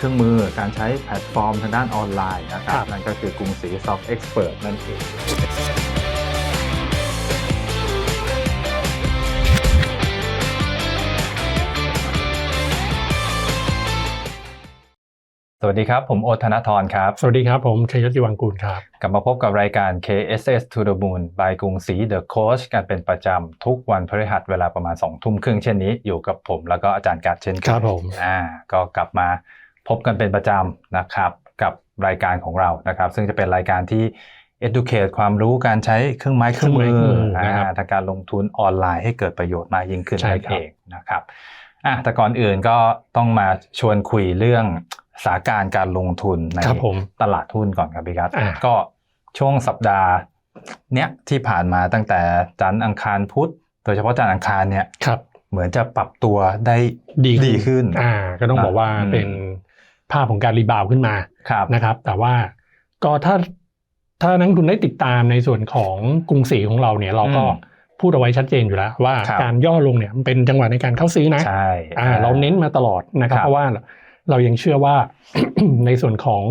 เครื่องมือการใช้แพลตฟอร์มทางด้านออนไลน์นะครัครับบนั่นก็คือกรุงศรี Soft Expert นั่นเองสวัสดีครับ ผมโอธนทรครับ สวัสดีครับ ผมชัยยศจิวังกูลครับ กลับมาพบกับรายการ KSS to the Moon by กรุงศรี The Coach กันเป็นประจำทุกวันพฤหัสเวลาประมาณ2ทุ่มครึ่งเช่นนี้อยู่กับผม แล้วก็อาจารย์กัดเช่นเคยครับผมอ่าก็กลับมา พบกันเป็นประจำนะครับกับรายการของเรานะครับ ซึ่งจะเป็นรายการที่ educate ความรู้การใช้เครื่องไม้เครื่องมืเครื่องไม้เครื่องอมือนะครับอ่าทางการลงทุนออนไลน์ให้เกิดประโยชน์มากยิ่งขึ้นใช่นั่นครับเองนะครับอะแต่ก่อนอื่นก็ต้องมาชวนคุยเรื่องสถานการณ์การลงทุนในครับผมตลาดหุ้นก่อนครับพี่กัสอ่าก็ช่วงสัปดาห์เนี้ยที่ผ่านมาตั้งแต่จันทร์อังคารพุธ โดยเฉพาะจันทร์อังคารเนี่ยครับเหมือนจะปรับตัวได้ดีดีขึ้นอ่าก็ต้องบอกว่าอืมเป็น ภาพของการรีบาวด์ขึ้นมาครับนะครับ แต่ว่าก็ถ้าถ้านักลงทุนได้ติดตามในส่วนของกรุงศรีของเราเนี่ยเราก็อืมพูดเอาไว้ชัดเจนอยู่แล้วว่าครับการย่อลงเนี่ยมันเป็นจังหวะในการเข้าซื้อนะใช่อ่าเราเน้นมาตลอดนะครับครับ เพราะว่าเรายังเชื่อว่าในส่วนของ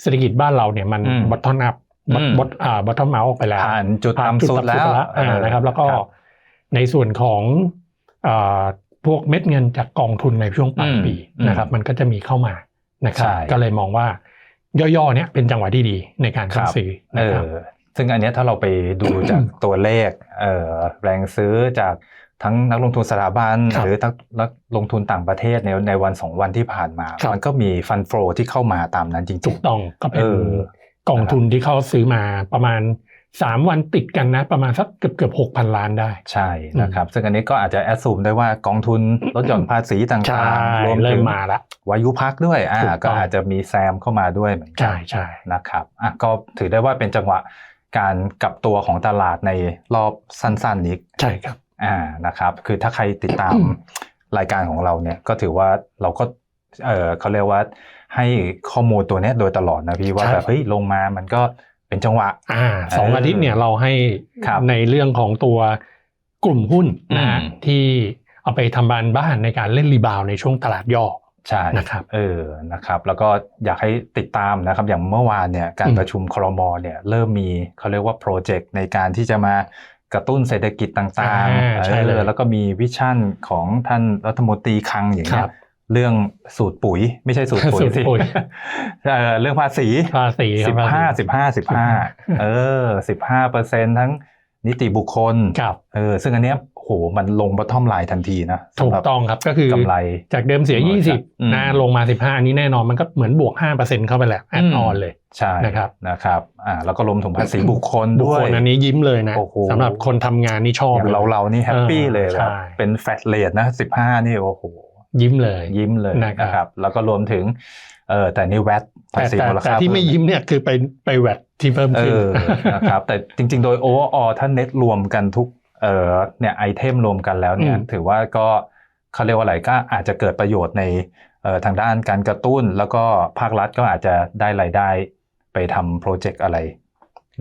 เศรษฐกิจบ้านเราเนี่ยมันอืมบอททอมอัพอืมบอทอ่าบอททอมเมาออกไปแล้วผ่านจุดผ่านต่ำสุดแล้วอ่านะครับ แล้วก็ครับในส่วนของอ่าพวกเม็ดเงินจากกองทุนในช่วงปลายอืมปีอืมนะครับ มันก็จะมีเข้ามา นะครับใช่ก็เลยมองว่าย่อๆเนี่ยเป็นจังหวะที่ดีในการคเข้ารับซื้อเอนะครับอซึ่งอันเนี้ยถ้าเราไปดูจากตัวเลขเอ่อแรงซื้อจากทั้งนักลงทุนสถาบันครับหรือทั้งนักลงทุนต่างประเทศในในวันสองวันที่ผ่านมาครับมันก็มีฟันโฟที่เข้ามาตามนั้นจริถูงกต้องก็เป็นเออกองทุนที่เขาซื้อมาประมาณ สามวันติดกันนะ ประมาณสักเกือบเกือบหกพันล้านได้ๆใช่นะครับซึ่งอันนี้ก็อาจจะแอดซูมได้ว่ากองทุนลดหย่อนภาษีต่ใช่างๆรวมเริ่ถึมงมาละวายุพักด้วยอ่าถูกต้องก็อาจจะมีแซมเข้ามาด้วยเหมือนกัใช่ใช่นะครับอะก็ถือได้ว่าเป็นจังหวะการกลับตัวของตลาดในรอบสั้นๆนี้ใช่ครับอ่านะครับ คือถ้าใครติดตามรายการของเราเนี่ยก็ถือว่าเราก็เออเขาเรียกว่าให้ข้อมูลตัวเนี้ยโดยตลอดนะพี่ว่าใช่แบบเฮ้ยลงมามันก็ เป็นจังหวะอ่าสองเออออาทิตย์เนี่ยเราให้ครับในเรื่องของตัวกลุ่มหุ้นนะฮะอืมที่เอาไปทำบานบ้านในการเล่นรีบาวด์ในช่วงตลาดย่อใช่นะครับเออนะครับ แล้วก็อยากให้ติดตามนะครับ อย่างเมื่อวานเนี่ยการอืมประชุมครมเนี่ยเริ่มมีเขาเรียกว่าโปรเจกต์ในการที่จะมากระตุ้นเศรษฐกิจต่างอ่าๆใช่เลยออแล้วก็มีวิชั่นของท่านรัฐมนตรีคลังอย่างคเงี้รัยบ เรื่องสูตรปุ๋ย ไม่ใช่สูตรปุ๋ยสูตรสิปุ๋ยเออเรื่องภาษีภาษีคสิรับบภาห้าษีสิบห้าสิบห้าเออสิบห้าเปอร์เซ็นทั้งนิติบุคคลครับเออซึ่งอันเนี้ยโหมันลงบอททอมไลน์ทันทีนะถูสำหกรับต้องครับก็คือกำไรจากเดิมเสียอืม20นะลงมา 15 อันนี้แน่นอนมันก็เหมือนบวก 5%เข้าไปแหละแอดออนเลย ใช่นะครับนะครับอ่าแล้วก็รวมถึงภาษีบุคคลบุคด้วยคลอันนี้ยิ้มเลยนะโอ้โหสำหรับคนทำงานนี่ชอบอย่างเราลยเรานี่แฮปปี้เออเลยใช่แบบเป็นแฟลตเลทนะสิบห้านี่โอ้โห ยิ้มเลยยิ้มเลยนะครับนะครับแล้วก็รวมถึงเออแต่นี่แวดภาแต่ษีแต่มูลแต่ค่าที่ไม่เพิ่ยิ้มเนี่ยคือไปไปแวดที่เพิ่มเอขึ้นอนะครับแต่จริง ๆ โดยโอเวอร์ออถ้าเน็ตรวมกันทุกเอ่อเนี่ยไอเทมรวมกันแล้วเนี่ยอืมถือว่าก็เขาเรียกว่าอะไรก็อาจจะเกิดประโยชน์ในเอ่อทางด้านการกระตุ้น แล้วก็ภาครัฐก็อาจจะได้รายได้ไปทำโปรเจกต์อะไร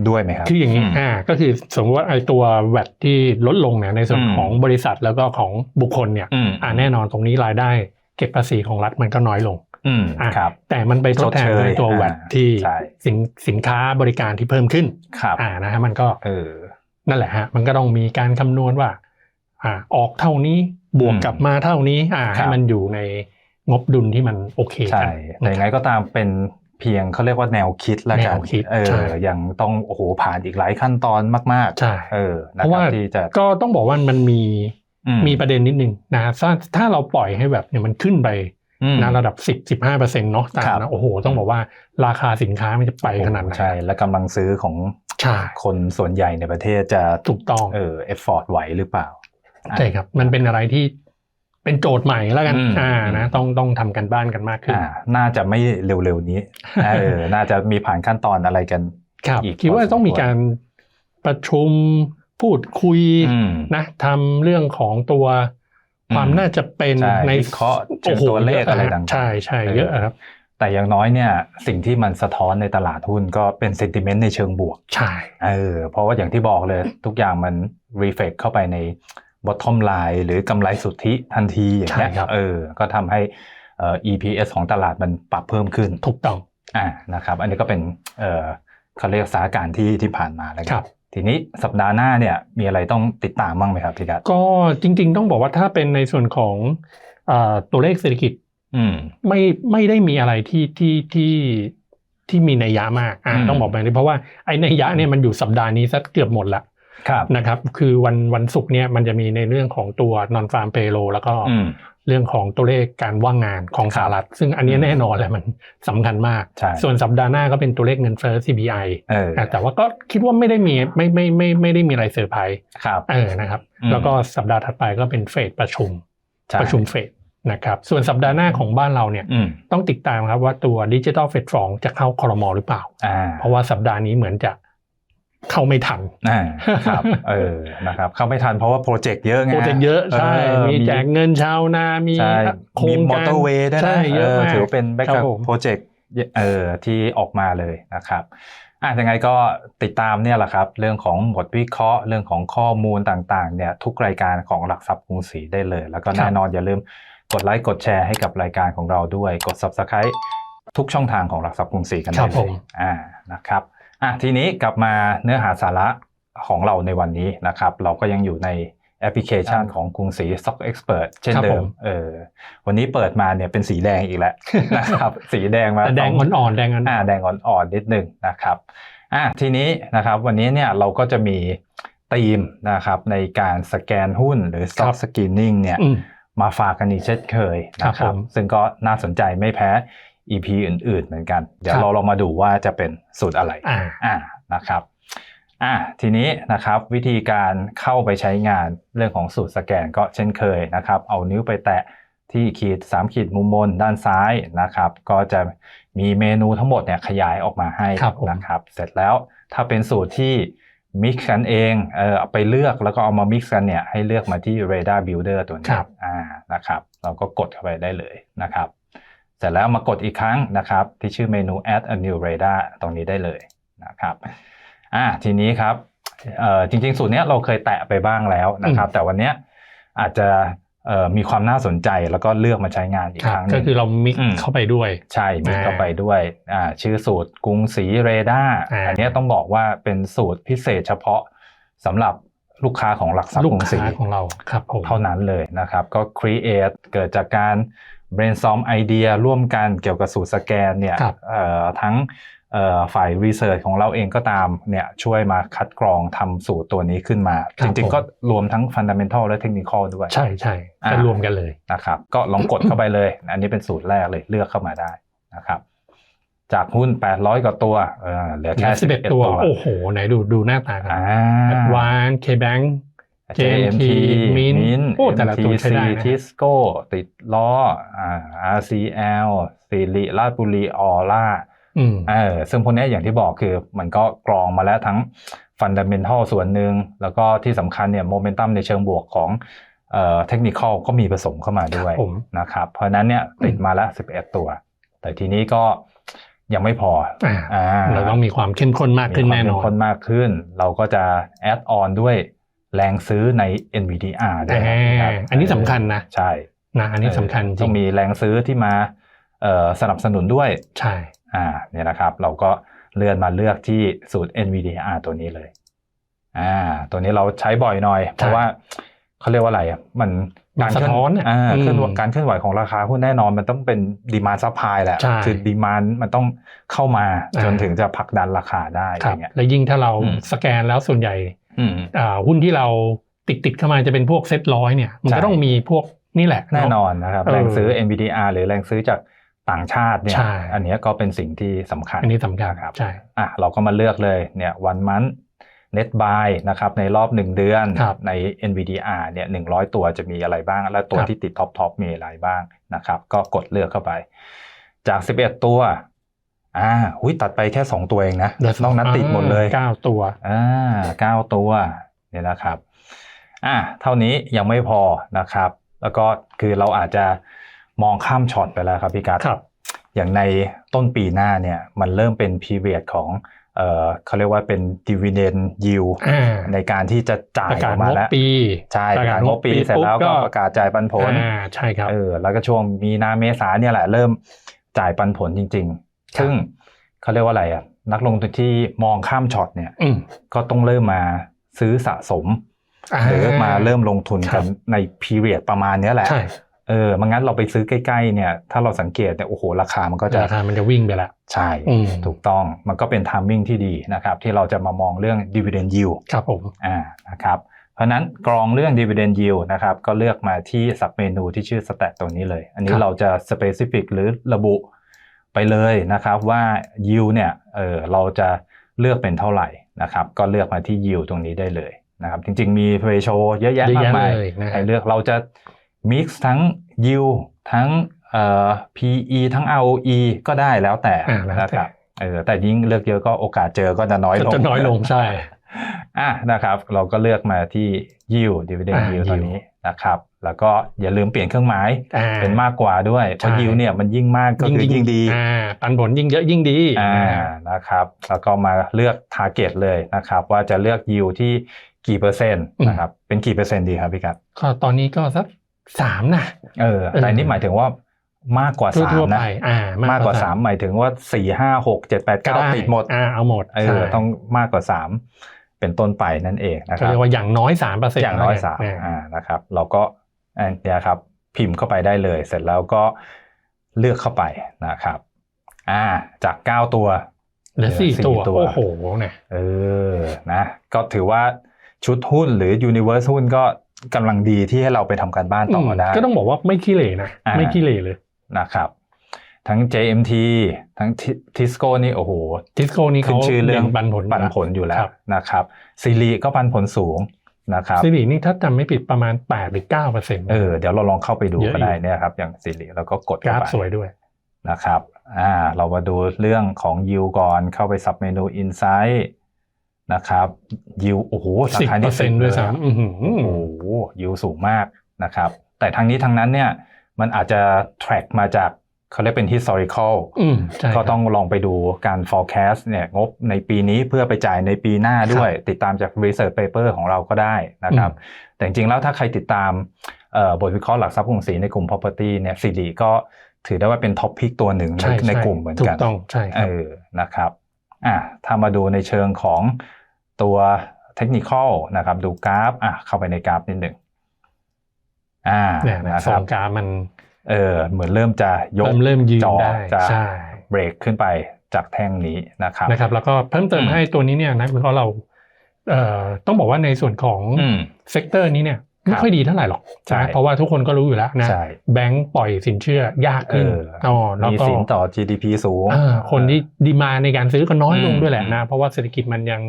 ด้วยไหมครับคืออย่างนี้มอ่าก็คือสมมติว่าไอ้ตัวแวดที่ลดลงเนี่ยในส่วนอืมของบริษัทแล้วก็ของบุคคลเนี่ยอืมอ่าแน่นอนตรงนี้รายได้ เก็บภาษีของรัฐมันก็น้อยลงอืมอะครับแต่มันไปทดแทนชดเชยด้วยตัวแวดอ่าที่ใช่สินสินค้าบริการที่เพิ่มขึ้นครับอ่านะฮะมันก็เออนั่นแหละฮะมันก็ต้องมีการคำนวณว่าอ่าออกเท่านี้บวกอืมกลับมาเท่านี้อ่าครัให้บมันอยู่ในงบดุลที่มันโอเคใช่กันแต่ยังไงก็ตามเป็น เพียงเขาเรียกว่าแนวคิดละกันแนวคิดเอใช่อยังต้องโอ้โหผ่านอีกหลายขั้นตอนมากใช่ๆเออเพนะราะครัว่าบที่จะก็ต้องบอกว่ามันมีอืมีประเด็นนิดนึงนะครับถ้าถ้าเราปล่อยให้แบบเนี่ยมันขึ้นไปอืมนะระดับ 10 15เปอร์เซ็นต์เนาะตามครับนะโอ้โห ต้องบอกว่าราคาสินค้ามันจะไปขนาดไหนใช่ และกำลังซื้อของใช่คนส่วนใหญ่ในประเทศจะถูกต้องเออเอฟฟอร์ดไหวหรือเปล่าอะใช่ครับ มันเป็นอะไรที่ เป็นโจทย์ใหม่แล้วกันอืมอ่านะต้องต้องทำกันบ้านกันมากขึ้นอ่าน่าจะไม่เร็วๆนี้เออน่าจะมีผ่านขั้นตอนอะไรกันครับอีกคิดว่าพอสมต้องมีควรการประชุมพูดคุยอืมนะทำเรื่องของตัวความอืมน่าจะเป็นใช่ในวิเคราะห์เชิงตัวเลขอะไรต่างๆใช่ใช่เยอะครับแต่อย่างน้อยเนี่ยสิ่งที่มันสะท้อนในตลาดหุ้นก็เป็นเซนติเมนต์ในเชิงบวก ใช่เออเพราะว่าอย่างที่บอกเลยทุกอย่างมันรีเฟกเข้าไปใน bottom line หรือกำไรสุทธิทันทีอย่างเงี้ยใช่ครับเออก็ทำให้เอ่อ EPS ของตลาดมันปรับเพิ่มขึ้นถูกต้องอ่านะครับอันนี้ก็เป็นเอ่อเขาเรียกสถานการณ์ที่ที่ผ่านมาแล้วคกัรันบทีนี้สัปดาห์หน้าเนี่ยมีอะไรต้องติดตามบ้างไหมครับพี่กัดก็จริง ๆ ต้องบอกว่าถ้าเป็นในส่วนของเอ่อตัวเลขเศรษฐกิจอืมไม่ไม่ได้มีอะไรที่ที่ที่ที่มีนัยยะมากอ่าอืมต้องบอกแบบนี้เพราะว่าไอ้นัยยะเนี่ยมันอยู่สัปดาห์นี้สักเกือบหมดละครับ นะครับคือวันวันศุกร์เนี่ยมันจะมีในเรื่องของตัว non farm payroll แล้วก็อืมเรื่องของตัวเลขการว่างงานของสหรัฐ ซึ่งอันนี้อืมแน่นอนแหละมันสำคัญมากใช่ส่วนสัปดาห์หน้าก็เป็นตัวเลขเงินเฟ้อ CPI เอออะแต่ว่าก็คิดว่าไม่ได้มีไม่ไม่ไม่ไม่ได้มีอะไรเซอร์ไพรส์ครับเออนะครับอืมแล้วก็สัปดาห์ถัดไปก็เป็นเฟดประชุมใช่ประชุมเฟดนะครับส่วนสัปดาห์หน้าของบ้านเราเนี่ยอืมต้องติดตามครับว่าตัวดิจิ t a ลเฟดฟองจะเข้าคอรมอหรือเปล่าอ่า เพราะว่าสัปดาห์นี้เหมือนจะ เข้าไม่ทันอ่าครับเออนะครับเข้าไม่ทันเพราะว่าโปรเจกต์เยอะไงโปรเจกต์เยอะใช่มีแจกเงินชาวนามีใช่โครมีงมอการเตอร์เวย์ด้วยนะใช่เยอะมากถือว่าเป็นแบ็กครักับบผมโปรเจกต์เออที่ออกมาเลยนะครับอะยังไงก็ติดตามเนี่ยแหละครับ เรื่องของบทวิเคราะห์เรื่องของข้อมูลต่างๆ เนี่ย ทุกรายการของหลักทรัพย์กรุงศรีได้เลย แล้วก็แน่นอนอย่าลืมกดไลค์กดแชร์ให้กับรายการของเราด้วย กด subscribe ทุกช่องทางของหลักทรัพย์กรุงศรีกันคได้รับเลผยมอ่านะครับ อะทีนี้กลับมาเนื้อหาสาระของเราในวันนี้นะครับ เราก็ยังอยู่ในแอปพลิเคชันของกรุงศรี Stock Expert เช่นครับเดิผมมเออวันนี้เปิดมาเนี่ยเป็นสีแดงอีกแล้วนะครับ สีแดงมาแต่แดงสออ่อนๆแดงอ่อนอ่าแดงอ่อนๆนิดนึงนะครับอะทีนี้นะครับวันนี้เนี่ยเราก็จะมีธีมนะครับในการสแกนหุ้นหรือ Stock Screening เนี่ยอืมมาฝากกันอีกเช่นเคยนะคครัรับบผมซึ่งก็น่าสนใจไม่แพ้ EP อื่นๆ เหมือนกัน เดี๋ยวครับเราลองมาดูว่าจะเป็นสูตรอะไรอ่าอ่านะครับอ่าทีนี้นะครับวิธีการเข้าไปใช้งานเรื่องของสูตรสแกนก็เช่นเคยนะครับ เอานิ้วไปแตะที่ขีด 3 ขีดมุมบนด้านซ้ายนะครับ ก็จะมีเมนูทั้งหมดเนี่ยขยายออกมาให้ครับผมนะครับ เสร็จแล้วถ้าเป็นสูตรที่ mix กันเองเออเอาไปเลือกแล้วก็เอามา mix กันเนี่ยให้เลือกมาที่ radar builder ตัวนี้ครับอ่านะครับ เราก็กดเข้าไปได้เลยนะครับ เสร็จแล้วมากดอีกครั้งนะครับ ที่ชื่อเมนู add a new radar ตรงนี้ได้เลยนะครับอ่าทีนี้ครับเอ่อจริงๆ สูตรเนี้ยเราเคยแตะไปบ้างแล้วนะครับ แต่วันเนี้ยอาจจะเอ่อมีความน่าสนใจแล้วก็เลือกมาใช้งานอีกคครับรั้งหก็นึ่งคือเรามิกอืมเข้าไปด้วย ใช่มีอ่าเข้าไปด้วยอ่าชื่อสูตรกรุงศรีเรดาร์อ่าอันเนี้ยต้องบอกว่าเป็นสูตรพิเศษเฉพาะสำหรับ ลูกค้าของหลักทรัพย์ลูกกรุงศรีค้าของเราครับผมเท่านั้นเลยนะครับ ก็ create เกิดจากการ brainstorm ไอเดียร่วมกันเกี่ยวกับสูตรสแกนเนี่ยครับเอ่อทั้งเอ่อฝ่าย research ของเราเองก็ตามเนี่ยช่วยมาคัดกรองทำสูตรตัวนี้ขึ้นมาครัจบริงผมๆก็รวมทั้ง fundamental และ technical ด้วย ใช่ใช่อ่าจะรวมกันเลยนะครับ ก็ลองกดเข้าไปเลย อันนี้เป็นสูตรแรกเลยเลือกเข้ามาได้นะครับ จากหุ้น 800 กว่าตัวเออเหลือแค่สิบเอ็ด11ตัวตัว โอ้โห ไหนดูดูหน้าตากันอ่า Advance KBank JMT Mint Mint โอ้แต่ละตัวใช้ MTC ได้นะ Tisco ติดล้ออ่า RCL สิริราชบุรีออร่าอืมเออซึ่งพวกเนี้ยอย่างที่บอกคือมันก็กรองมาแล้วทั้งฟันดัมเ n นทัลส่วนหนึ่ง แล้วก็ที่สำคัญเนี่ยโมเมนตัมในเชิงบวกของเอ่อเทคนิคอลก็มีผสมเข้ามาด้วยครับผมนะครับ เพราะฉะนั้นเนี่ยติดมาแล้ว 11 ตัว แต่ทีนี้ก็ ยังไม่พออ่าอ่าเราต้องมีความเข้มข้นมากขึ้นมีควแน่นเข้อมข้นนมากขึ้น เราก็จะแอดออนด้วยแรงซื้อใน NVDR ด้วยอ่าครับอันนี้สำคัญนะ ใช่นะอันนี้สำคัญจต้ริองงมีแรงซื้อที่มาเอ่อสนับสนุนด้วย ใช่อ่าเนี่ยนะครับ เราก็เลื่อนมาเลือกที่สูตร NVDR ตัวนี้เลยอ่าตัวนี้เราใช้บ่อยหน่อย เพราะว่า เขาเรียกว่าอะไรอะมันมันสะท้อนอะอ่าอืมเคลื่อนไหวการเคลื่อนไหวของราคาหุ้นแน่นอนมันต้องเป็นดีมานซัพพลายแหละใช่คือดีมานมันต้องเข้ามาอ่าจนถึงจะผลักดันราคาได้อครับย่างเงี้ยและยิ่งถ้าเราอืมสแกนแล้วส่วนใหญ่อืมอ่าหุ้นที่เราติดติดๆเข้ามาจะเป็นพวกเซ็ตร้อยเนี่ยมันใช่ก็ต้องมีพวกนี่แหละแน่นเาะอนนะครับเออแรงซื้อ NVDR หรือแรงซื้อจากต่างชาติเนี่ยใช่อันเนี้ยก็เป็นสิ่งที่สำคัญอันนี้สำคัญครับใช่อะเราก็มาเลือกเลยเนี่ยวันมัน net buy นะครับในรอบ 1 เดือนครับใน NVDR เนี่ย100 ตัวจะมีอะไรบ้าง และตัวครับที่ติดท็อปท็อปมีอะไรบ้างนะครับ ก็กดเลือกเข้าไป จาก 11 ตัวอ่าหุยตัดไปแค่ 2 ตัวเองนะเหลือนอกนั้นติดหมดเลยเก้าตัวอ่าเก้าตัวเนี่ยนะครับอ่าเท่านี้ยังไม่พอนะครับ แล้วก็คือเราอาจจะมองข้ามช็อตไปแล้วครับพี่กัสครับอย่างในต้นปีหน้าเนี่ยมันเริ่มเป็นพีเรียดของ เอ่อเขาเรียกว่าเป็น dividend yield อ่าในการที่จะจ่ายประกาอศอกมางบแล้วปีใช่ประกาศงบปีเสร็จแล้วก็ประกาศจ่ายปันผลอ่าใช่ครับเออแล้วก็ช่วงมีนาเมษาเนี่ยแหละเริ่มจ่ายปันผลจริงครับๆซึ่งเขาเรียกว่าอะไรอะนักลงทุนที่มองข้ามช็อตเนี่ยอืมก็ต้องเริ่มมาซื้อสะสม หรือมาเริ่มลงทุนครักับนในพีเรียดประมาณเนี้ยแหละใช่ เออไมันงั้นเราไปซื้อใกล้ๆเนี่ย ถ้าเราสังเกตเนี่ยโอ้โหราคามันก็จะราคามันจะวิ่งไปแล้วใช่อืมถูกต้องมันก็เป็นทามมิ่งที่ดีนะครับ ที่เราจะมามองเรื่อง dividend yield ครับผมอ่านะครับเพราะฉะนั้นกรองเรื่อง dividend yield นะครับก็เลือกมาที่สับเมนูที่ชื่อ stat ตัวนี้เลย อันนี้ครับเราจะ specific หรือระบุไปเลยนะครับว่า yield เนี่ยเออเราจะเลือกเป็นเท่าไหร่นะครับก็เลือกมาที่ yield ตรงนี้ได้เลยนะครับจริงๆมี ratio เยอะแยะเยอะมากแยะมายเลยนะครัให้บเลือกเราจะ mix ทั้ง yield ทั้งเอ่อ PE ทั้ง ROE ก็ได้แล้วแต่อ่าแล้วนะแต่ครับเออแต่ยิ่งเลือกเยอะก็โอกาสเจอก็จะน้อยลงจะน้อยลงใช่อะนะครับ เราก็เลือกมาที่ yield dividend อ่า yield ตัว yield นี้นะครับแล้วก็อย่าลืมเปลี่ยนเครื่องหมายอ่าเป็นมากกว่าด้วยเพราะใช่ yield เนี่ยมันยิ่งมากก็คือยิ่งดีอ่าปันผลยิ่งเยอะยิ่งดีอ่านะครับแล้วก็มาเลือก target เลยนะครับ ว่าจะเลือก yield ที่กี่เปอร์เซ็นต์นะครับเป็นกี่เปอร์เซ็นต์ดีครับพี่กัดก็ตอนนี้ก็สัก สามนะเออเออแต่นี่หมายถึงว่ามากกว่าสามทั่วๆนะไปอ่ามากกว่าสามหมายถึงว่าสี่ห้าหกเจ็ดแปดก็เก้าได้ติดหมดอ่าเอาหมดเอใช่อต้องมากกว่าสามเป็นต้นไปนั่นเองนะคเขารับเรียกว่าอย่างน้อยสามเปอร์เซ็นต์อย่างน้อยสามอ่านะครับ เราก็อันเนี่ยครับพิมพ์เข้าไปได้เลย เสร็จแล้วก็เลือกเข้าไปนะครับ อ่า จากเก้าตัวเหลือสี่เหลือสี่ตัวตัวโอ้โหเนี่ยเออนะ ก็ถือว่าชุดหุ้นหรือ Universe หุ้นก็ กำลังดีที่ให้เราไปทำการบ้านต่ออได้ก็ต้องบอกว่าไม่ขี้เหร่นะอ่าไม่ขี้เหร่เลยนะครับ ทั้ง JMT ทั้งทิสโก้นี่โอ้โหทิสโก้นี่ขึ้เขานชื่อเรื่องปันผลปันผลอยู่แล้ควรับนะครับซีรีก็ปันผลสูงนะครับซิรินี่ถ้าจำไม่ผิดประมาณแปดหรือเก้าเปอร์เซ็นต์เออเดี๋ยวเราลองเข้าไปดูเยอะก็ได้อยู่เนี่ยครับ อย่างซีรีแล้วก็กดกเข้าราฟไปสวยด้วยนะครับอ่าเรามาดูเรื่องของ yield ก่อนเข้าไปสับเมนู insight นะครับ yield โอ้โหสาสิบขาเปอที่ร์เซ็นต์ด้วยซ้ำอื้อหือโอ้โห yield สูงมากนะครับ แต่ทั้งนี้ทั้งนั้นเนี่ยมันอาจจะ track มาจากเขาเรียกเป็น historical อืมใช่ก็ครับต้องลองไปดูการ forecast เนี่ยงบในปีนี้เพื่อไปจ่ายในปีหน้าด้วย ติดตามจาก research paper ของเราก็ได้นะครับ แต่จริงๆแล้วถ้าใครติดตามเอ่อบทวิเคราะห์หลักทรัพย์กรุงศรีในกลุ่ม property เนี่ยสิริก็ถือได้ว่าเป็นท็อปพิกตัวหนึ่งในใช่ในช่กลุ่มเหมือนถูกักนต้องใช่คเอรับอนะครับอะถ้ามาดูในเชิงของ ตัวเทคนิคอลนะครับดูกราฟอะเข้าไปในกราฟนิดหนึ่งอ่าเนี่ยนะคสอรับงกราฟมันเออเหมือนเริ่มจะยกเริ่มเริ่มยืนจอได้จะใช่เบรกขึ้นไปจากแท่งนี้นะครับนะครับ แล้วก็เพิ่มเติมอืมให้ตัวนี้เนี่ยนะเพราะเราเอ่อต้องบอกว่าในส่วนของอืมเซกเตอร์นี้เนี่ยไม่ค่อยดีเท่าไหร่หรอกใช่นะเพราะว่าทุกคนก็รู้อยู่แล้วนะใช่แบงก์ปล่อยสินเชื่อยากขึ้นเอออ๋อแล้วมีก็สินต่อ GDP สูงอ่าคนที่ดีมาในการซื้อก็น้อยลงอืมด้วยแหละนะเพราะว่าเศรษฐกิจมันยัง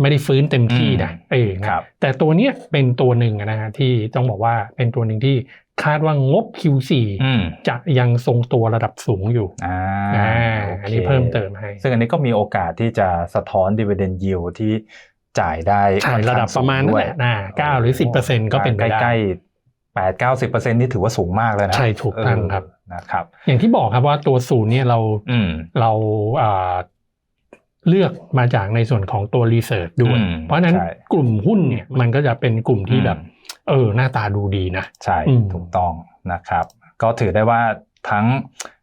ไม่ได้ฟื้นเต็มที่นะอืมเออนะครับแต่ตัวเนี้ยเป็นตัวหนึ่งนะฮะที่ต้องบอกว่าเป็นตัวหนึ่งที่คาดว่างบ Q4 อืมจะยังทรงตัวระดับสูงอยู่อ่าอ่าโคอันนี้เพิ่มเติมให้ ซึ่งอันนี้ก็มีโอกาสที่จะสะท้อน dividend yield ที่จ่ายได้ใช่ระดับประมาณนั้นแหละนะเก้าหรือสิบเปอร์เซ็นก็เป็นไปได้ใกล้ๆแปดเก้าสิบเปอร์เซ็นนี่ถือว่าสูงมากเลยนะ ใช่ถูกต้องครับเออนะครับ อย่างที่บอกครับว่าตัวศูนย์เนี่ยเราอืมเราอ่า เลือกมาจากในส่วนของตัวรีเสิร์ชด้วยอืมเพราะฉะนั้นใช่กลุ่มหุ้นเนี่ยมันก็จะเป็นกลุ่มที่แบบ เออหน้าตาดูดีนะ ใช่อืมถูกต้องนะครับ ก็ถือได้ว่าทั้ง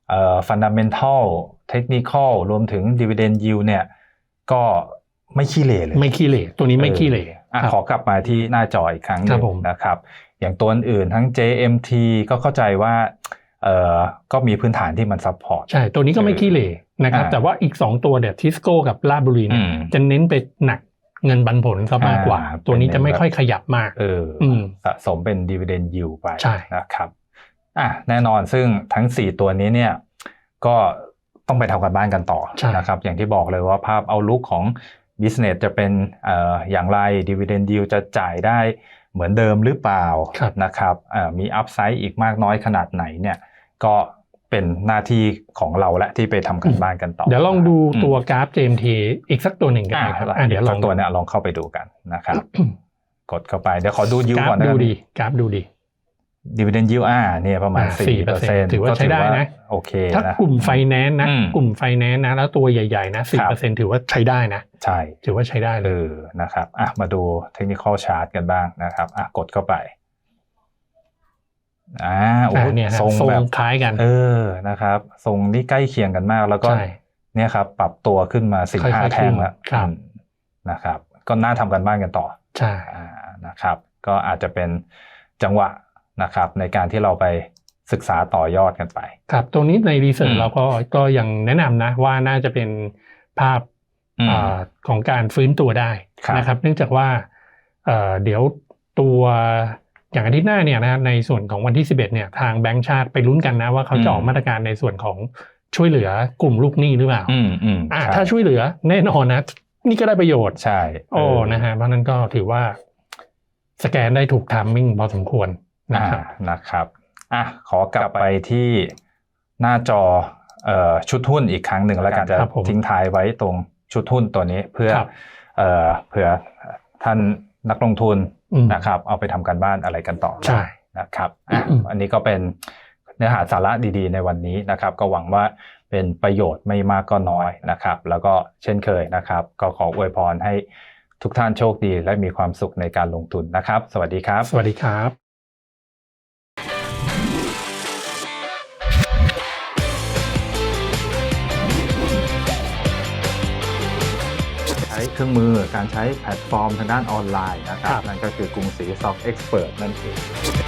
เอ่อ fundamental technical รวมถึง dividend yield เนี่ยก็ไม่ขี้เหร่เลยไม่ขี้เหร่ตัวนี้ไม่ขี้เหร่อะครับขอกลับมาที่หน้าจออีกครั้งหครันึ่บงผมนะครับ อย่างตัวอื่นทั้ง JMT ก็เข้าใจว่าเอ่อ ก็มีพื้นฐานที่มันซัพพอร์ตใช่ ตัวนี้ก็ไม่ขี้เหร่นะครับอ่าแต่ว่าอีก 2 ตัวเนี่ยทิสโก้กับลาดบุรีเนี่ยอืมจะเน้นไปหนักเงินปันผลซะมากกว่าอ่าตัวนี้จะไม่เป็นค่อยขยับมาก เออออืมสะสมเป็น dividend yield ไปใช่นะครับอะแน่นอนซึ่งทั้ง 4 ตัวนี้เนี่ยก็ต้องไปทำกันบ้านกันต่อใช่นะครับ อย่างที่บอกเลยว่าภาพเอาลุกของ business จะเป็นเอ่ออย่างไร dividend yield จะจ่ายได้เหมือนเดิมหรือเปล่าครับนะครับเอ่อมี upside อีกมากน้อยขนาดไหนเนี่ย ก็เป็นหน้าที่ของเราและที่ไปทำกันบ้านกันต่อ เดี๋ยวลองดูอืมตัวกราฟ JMT อีกสักตัวหนึ่งกันอ่านะครับอะอะเดี๋เดี๋ยยววลลอองงดูตัวเนี้ยลองเข้าไปดูกันนะครับ กดเข้าไปเดี๋ยวขอดูยิวกราก่อฟนนะดูครับดีกราฟดูดี dividend yield อ่าเนี่ยประมาณอ่าสี่เปอร์เซ็นต์ถือว่าใช้ได้นะโอเคถ้านะกลุ่มไฟแนนซ์นะอืมกลุ่มไฟแนนซ์นะ แล้วตัวใหญ่ๆนะสี่เปอร์เซ็นถือว่าใช้ได้นะ ใช่ ถือว่าใช้ได้เลเอยอนะครับอะมาดู technical chart กันบ้างนะครับอะกดเข้าไป อ่าโอ้อ่าเนี่ยฮะทรงทรงแบบคล้ายกัน เออนะครับ ทรงนี่ใกล้เคียงกันมาก แล้วก็ใช่เนี่ยครับ ปรับตัวขึ้นมาสี่ค่อยๆห้าแท่งแล้วขึ้นครับอืมนะครับ ก็น่าทำกันบ้านกันต่อใช่อ่านะครับ ก็อาจจะเป็นจังหวะนะครับ ในการที่เราไปศึกษาต่อยอดกันไป ครับตรงนี้ในรีเสิร์อืชมเราก็ก็ยังแนะนำนะ ว่าน่าจะเป็นภาพอืมอ่าของการฟื้นตัวได้ครับนะครับ เนื่องจากว่าเอ่อเดี๋ยวตัว อย่างอาทิตย์หน้าเนี่ยนะในส่วนของวันที่ 11เนี่ยทางแบงก์ชาติไปลุ้นกันนะว่าเขาจะออกมาตรการในส่วนของช่วยเหลือกลุ่มลูกหนี้หรือเปล่าอืมอืมอ่าใช่ถ้าช่วยเหลือแน่นอนนะนี่ก็ได้ประโยชน์ใช่โอ้เนะฮะเพราะฉะนั้นก็ถือว่า สแกนได้ถูกทามมิ่งพอสมควรนะครับอ่านะครับอะขอกลับไปที่หน้าจอเอ่อชุดหุ้นอีกครั้งหนึ่งแล้วกันจะครับผมทิ้งท้ายไว้ตรงชุดหุ้นตัวนี้เพื่อครับเอ่อเผื่อท่านนักลงทุนอืม นะครับ เอาไปทำการบ้านอะไรกันต่อใช่นะครับอะอืมอันนี้ก็เป็นเนื้อหาสาระดีๆ ในวันนี้นะครับ ก็หวังว่าเป็นประโยชน์ไม่มากก็น้อยนะครับ แล้วก็เช่นเคยนะครับ ก็ขออวยพรให้ทุกท่านโชคดี และมีความสุขในการลงทุนนะครับ สวัสดีครับ สวัสดีครับ เครื่องมือการใช้แพลตฟอร์มทางด้านออนไลน์นะครับครับนั่นก็คือกรุงศรี Stock Expert นั่นเอง